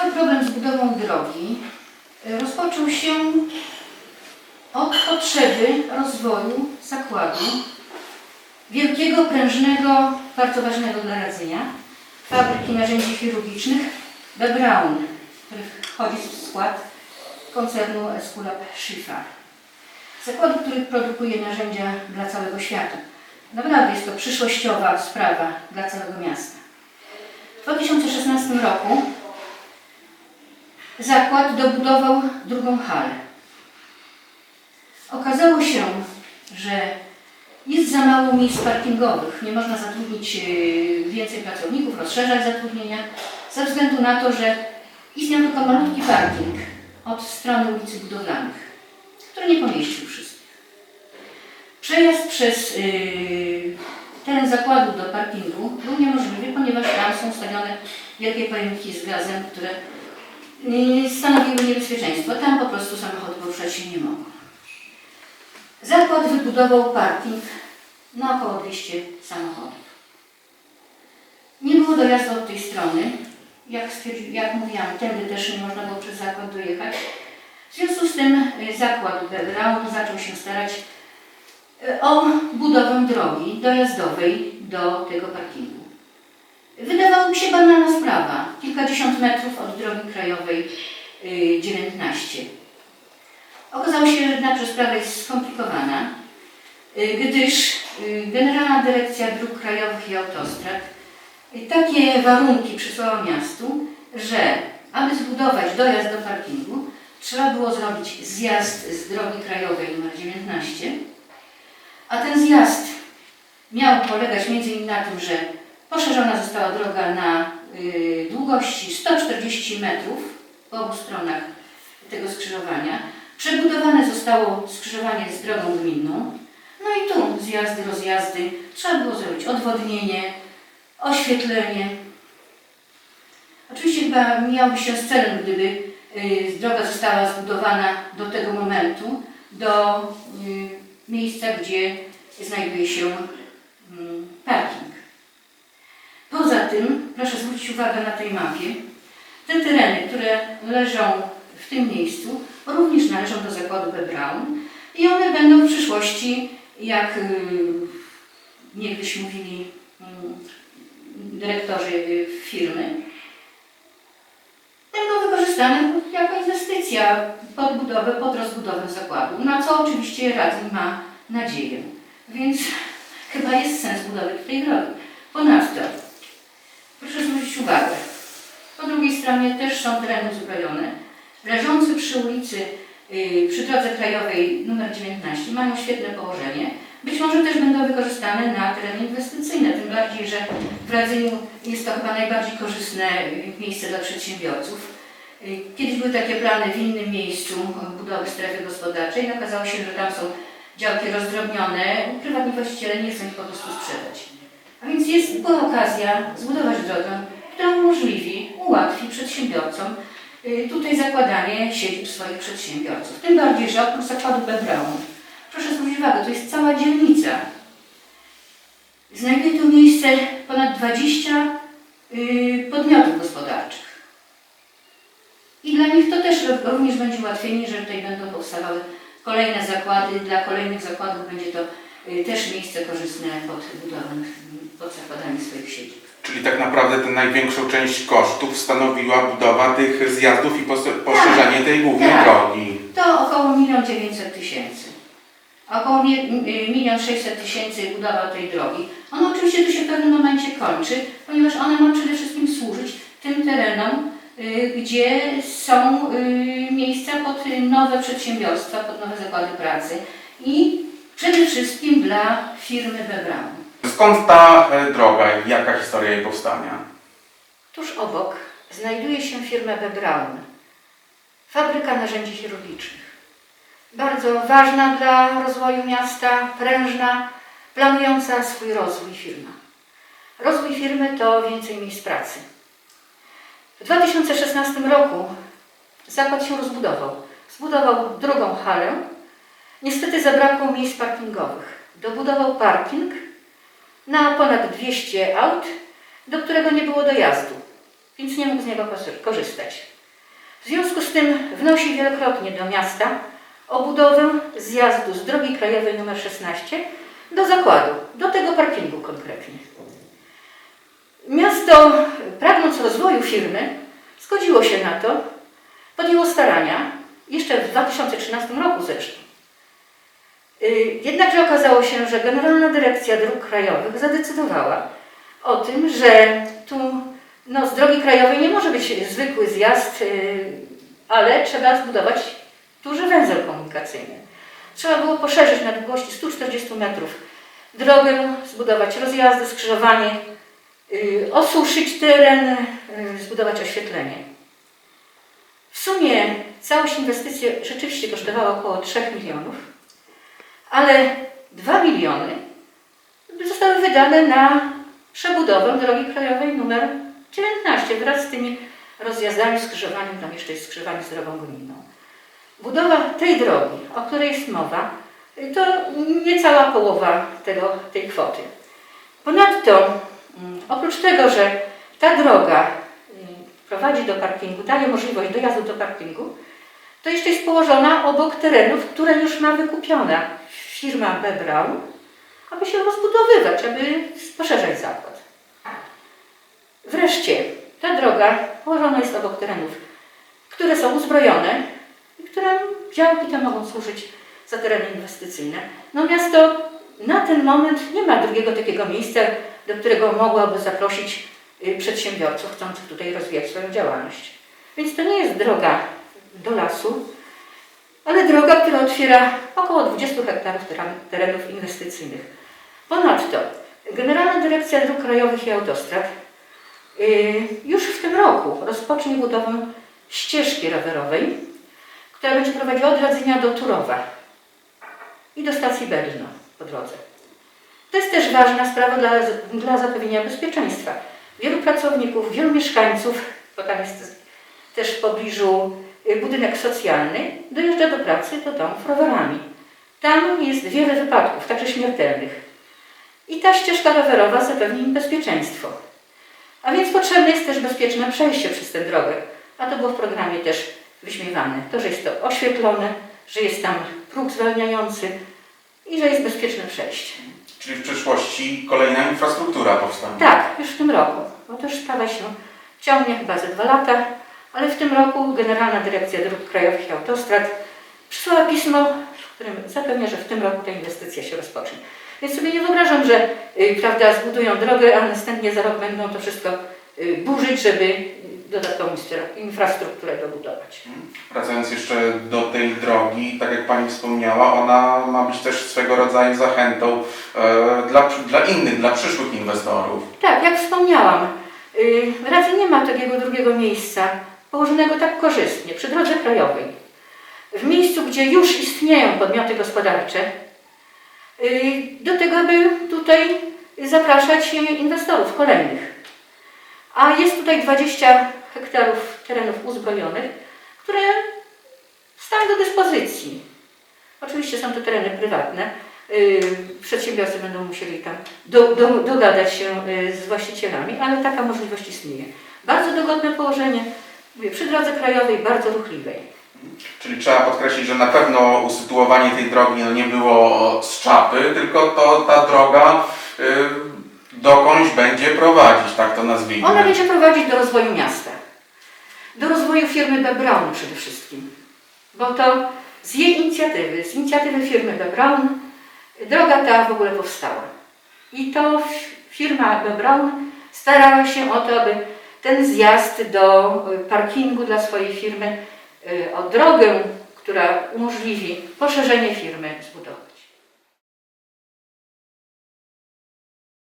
Cały problem z budową drogi e, rozpoczął się od potrzeby rozwoju zakładu wielkiego, prężnego, bardzo ważnego dla radzenia, fabryki narzędzi chirurgicznych The Brown, który wchodzi w skład koncernu Esculap Schiffer. Zakładu, który produkuje narzędzia dla całego świata. Naprawdę jest to przyszłościowa sprawa dla całego miasta. W 2016 roku zakład dobudował drugą halę. Okazało się, że jest za mało miejsc parkingowych. Nie można zatrudnić yy, więcej pracowników, rozszerzać zatrudnienia, ze względu na to, że istniał tylko malutki parking od strony ulicy Budowlanych, który nie pomieścił wszystkich. Przejazd przez yy, teren zakładu do parkingu był niemożliwy, ponieważ tam są ustawione wielkie pojemniki z gazem, które stanowiły niebezpieczeństwo. Tam po prostu samochody poruszać się nie mogą. Zakład wybudował parking na około 200 samochodów. Nie było dojazdu od tej strony. Jak, jak mówiłam, tędy też nie można było przez zakład dojechać. W związku z tym y, zakład Brown zaczął się starać y, o budowę drogi dojazdowej do tego parkingu. Wydawało mi się banalna sprawa. Kilkadziesiąt metrów od drogi krajowej y, 19. Okazało się, że jednakże sprawa jest skomplikowana, y, gdyż y, Generalna Dyrekcja Dróg Krajowych i Autostrad y, takie warunki przysłała miastu, że aby zbudować dojazd do parkingu, trzeba było zrobić zjazd z drogi krajowej nr 19, a ten zjazd miał polegać m.in. na tym, że poszerzona została droga na y, długości 140 metrów po obu stronach tego skrzyżowania. Przebudowane zostało skrzyżowanie z drogą gminną. No i tu zjazdy, rozjazdy. Trzeba było zrobić odwodnienie, oświetlenie. Oczywiście chyba miałoby się z celem, gdyby y, droga została zbudowana do tego momentu, do y, miejsca, gdzie znajduje się mm, parking. Tym, proszę zwrócić uwagę na tej mapie, te tereny, które leżą w tym miejscu, również należą do zakładu B. Brown i one będą w przyszłości, jak y, niegdyś mówili y, dyrektorzy firmy, będą wykorzystane jako inwestycja pod budowę, pod rozbudowę zakładu, na co oczywiście Radzeń ma nadzieję. Więc chyba jest sens budowy tej drogi. Ponadto, proszę zwrócić uwagę, też są tereny uzbrojone, leżące przy ulicy, yy, przy drodze krajowej nr 19 mają świetne położenie. Być może też będą wykorzystane na tereny inwestycyjne, tym bardziej, że w Radzeniu jest to chyba najbardziej korzystne yy, miejsce dla przedsiębiorców. Yy, Kiedyś były takie plany w innym miejscu budowy strefy gospodarczej. No, okazało się, że tam są działki rozdrobnione. Prywatni właściciele nie chcą ich po prostu sprzedać. A więc jest, była okazja zbudować drogę, która umożliwi, ułatwi przedsiębiorcom y, tutaj zakładanie siedzib swoich przedsiębiorców. Tym bardziej, że oprócz zakładu B. Brown, proszę zwrócić uwagę, to jest cała dzielnica. Znajduje tu miejsce ponad 20 y, podmiotów gospodarczych. I dla nich to też również będzie ułatwienie, że tutaj będą powstawały kolejne zakłady. Dla kolejnych zakładów będzie to y, też miejsce korzystne pod budową, pod zakładami swoich siedzib. Czyli tak naprawdę tę największą część kosztów stanowiła budowa tych zjazdów i pos- poszerzenie tej głównej Tak. drogi. To około 1 900 tysięcy. Około 1 600 tysięcy budowa tej drogi. Ona oczywiście tu się w pewnym momencie kończy, ponieważ ona ma przede wszystkim służyć tym terenom, y, gdzie są y, miejsca pod y, nowe przedsiębiorstwa, pod nowe zakłady pracy i przede wszystkim dla firmy Bebraun. Skąd ta e, droga i jaka historia jej powstania? Tuż obok znajduje się firma B. Fabryka narzędzi chirurgicznych. Bardzo ważna dla rozwoju miasta, prężna, planująca swój rozwój firma. Rozwój firmy to więcej miejsc pracy. W 2016 roku zakład się rozbudował. Zbudował drugą halę. Niestety zabrakło miejsc parkingowych. Dobudował parking na ponad 200 aut, do którego nie było dojazdu. więc nie mógł z niego korzystać. W związku z tym wnosi wielokrotnie do miasta o budowę zjazdu z drogi krajowej nr 16 do zakładu, do tego parkingu konkretnie. Miasto, pragnąc rozwoju firmy, zgodziło się na to, podjęło starania, jeszcze w 2013 roku zresztą. Y, Jednakże okazało się, że Generalna Dyrekcja Dróg Krajowych zadecydowała o tym, że tu no, z drogi krajowej nie może być zwykły zjazd, y, ale trzeba zbudować duży węzeł komunikacyjny. Trzeba było poszerzyć na długości 140 metrów drogę, zbudować rozjazdy, skrzyżowanie, y, osuszyć teren, zbudować oświetlenie. W sumie całość inwestycji rzeczywiście kosztowała około 3 milionów, ale 2 miliony zostały wydane na przebudowę drogi krajowej numer 19 wraz z tymi rozjazdami, skrzyżowaniem, tam jeszcze jest skrzyżowanie z drogą gminną. Budowa tej drogi, o której jest mowa, to niecała połowa tego, tej kwoty. Ponadto, mm, oprócz tego, że ta droga y, prowadzi do parkingu, daje możliwość dojazdu do parkingu, to jeszcze jest położona obok terenów, które już ma wykupiona firma B. Braun, aby się rozbudowywać, aby poszerzać zakład. Wreszcie ta droga położona jest obok terenów, które są uzbrojone i które działki te mogą służyć za tereny inwestycyjne. No miasto na ten moment nie ma drugiego takiego miejsca, do którego mogłaby zaprosić y, przedsiębiorców chcących tutaj rozwijać swoją działalność. Więc to nie jest droga do lasu, ale droga, która otwiera około 20 hektarów teren- terenów inwestycyjnych. Ponadto Generalna Dyrekcja Dróg Krajowych i Autostrad y, już w tym roku rozpocznie budowę ścieżki rowerowej, która będzie prowadziła od Radzenia do Turowa i do stacji Berlino po drodze. To jest też ważna sprawa dla, dla zapewnienia bezpieczeństwa. Wielu pracowników, wielu mieszkańców, bo tam jest też w pobliżu budynek socjalny, dojeżdża do pracy, do domów rowerami. Tam jest wiele wypadków, także śmiertelnych. I ta ścieżka rowerowa zapewni im bezpieczeństwo. A więc potrzebne jest też bezpieczne przejście przez tę drogę. A to było w programie też wyśmiewane. To, że jest to oświetlone, że jest tam próg zwalniający i że jest bezpieczne przejście. Czyli w przyszłości kolejna infrastruktura powstanie. Tak, już w tym roku, bo to już sprawa się ciągnie chyba ze dwa lata, ale w tym roku Generalna Dyrekcja Dróg Krajowych i Autostrad przysłała pismo, w którym zapewnia, że w tym roku ta inwestycja się rozpocznie. Więc sobie nie wyobrażam, że y, prawda, zbudują drogę, a następnie za rok będą to wszystko y, burzyć, żeby dodatkową infrastrukturę dobudować. Wracając jeszcze do tej drogi, tak jak Pani wspomniała, ona ma być też swego rodzaju zachętą e, dla, dla innych, dla przyszłych inwestorów. Tak, jak wspomniałam, yy, raczej nie ma takiego drugiego miejsca położonego tak korzystnie przy drodze krajowej. W miejscu, gdzie już istnieją podmioty gospodarcze, yy, do tego, aby tutaj zapraszać inwestorów kolejnych. A jest tutaj 20 hektarów terenów uzbrojonych, które stają do dyspozycji. Oczywiście są to tereny prywatne. Yy, Przedsiębiorcy będą musieli tam do, do, dogadać się z właścicielami, ale taka możliwość istnieje. Bardzo dogodne położenie mówię, przy drodze krajowej, bardzo ruchliwej. Czyli trzeba podkreślić, że na pewno usytuowanie tej drogi no, nie było z czapy, tylko to ta droga y, dokądś będzie prowadzić, tak to nazwijmy. Ona będzie prowadzić do rozwoju miasta. Do rozwoju firmy B. Braun przede wszystkim. Bo to z jej inicjatywy, z inicjatywy firmy B. Braun, droga ta w ogóle powstała. I to firma B. Braun starała się o to, aby ten zjazd do y, parkingu dla swojej firmy, y, o drogę, która umożliwi poszerzenie firmy zbudować.